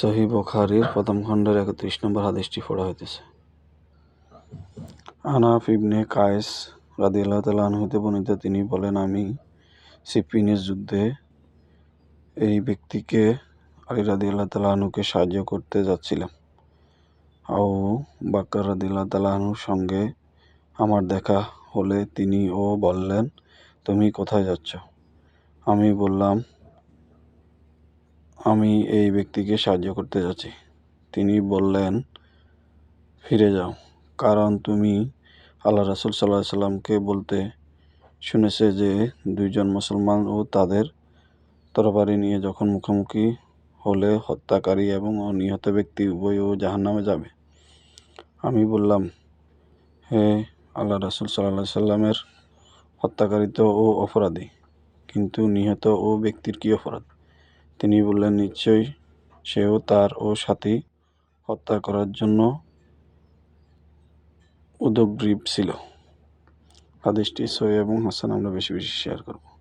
সহি বখারির প্রথম খণ্ডের একত্রিশ নম্বর হাদিসটি পড়া হইতেছে। আনাফ ইবনে কায়েস রাদিয়াল্লাহু তাআলা আনহু হতে বর্ণিত, তিনি বলেন, আমি সিফিনের যুদ্ধে এই ব্যক্তিকে আলী রাদিয়াল্লাহু তাআলা আনহুকে সাহায্য করতে যাচ্ছিলাম। আবু বাক্কার রাদিয়াল্লাহু তাআলা আনহুর সঙ্গে আমার দেখা হলে তিনি ও বললেন, তুমি কোথায় যাচ্ছ? আমি বললাম আমি এই ব্যক্তিকে সাহায্য করতে যাচ্ছি। তিনি বললেন, ফিরে যাও, কারণ তুমি আল্লাহ রাসুল সাল্লাহ সাল্লামকে বলতে শুনেছে যে দুইজন মুসলমান ও তাদের তরবারি নিয়ে যখন মুখোমুখি হলে হত্যাকারী এবং নিহত ব্যক্তি উভয় ও জাহান্নামে যাবে। আমি বললাম, হে আল্লাহ রাসুল সাল্লাহ সাল্লামের হত্যাকারী তো ও অপরাধী, কিন্তু নিহত ও ব্যক্তির কী অপরাধ? তিনি বললেন, নিশ্চয়ই সেও তার ও সাথী হত্যা করার জন্য উদগ্রীব ছিল। আদেশটি সই এবং হাসান আমরা বেশি বেশি শেয়ার করব।